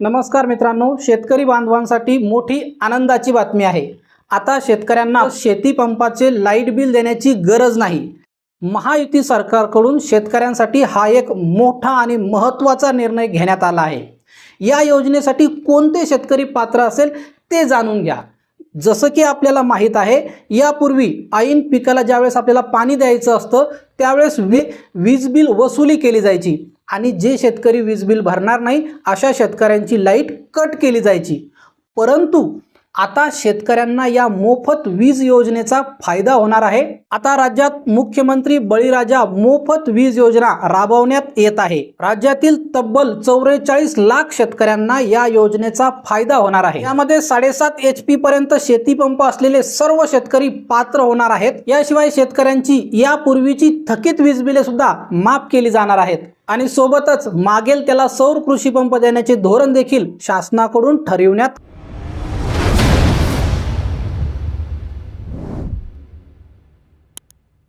नमस्कार मित्रांनो शेतकरी बांधवांसाठी मोठी आनंदाची बातमी आहे. आता शेतकऱ्यांना शेती पंपाचे लाइट बिल देण्याची गरज नाही. महायुती सरकारकडून शेतकऱ्यांसाठी हा एक मोठा आणि महत्त्वाचा निर्णय घेण्यात आला आहे. या योजनेसाठी कोणते शेतकरी पात्र असेल ते जाणून घ्या. जसं की आपल्याला माहीत आहे यापूर्वी ऐन पिकाला ज्यावेळेस आपल्याला पाणी द्यायचं असतं त्यावेळेस वी वीज बिल वसुली केली जायची. आणि जे शेतकरी वीज बिल भरणार नाही अशा शेतकऱ्यांची लाइट कट केली जायची. परंतु आता शेतकऱ्यांना या मोफत वीज योजनेचा फायदा होणार आहे. आता राज्यात मुख्यमंत्री बळीराजा मोफत वीज योजना राबवण्यात येत आहे. राज्यातील तब्बल चौवेचाळीस लाख शेतकऱ्यांना या योजनेचा फायदा होणार आहे. यामध्ये साडेसात एच पी पर्यंत शेती पंप असलेले सर्व शेतकरी पात्र होणार आहेत. याशिवाय शेतकऱ्यांची यापूर्वीची थकीत वीज बिले सुद्धा माफ केली जाणार आहेत. आणि सोबतच मागेल त्याला सौर कृषी पंप देण्याचे धोरण देखील शासनाकडून ठरविण्यात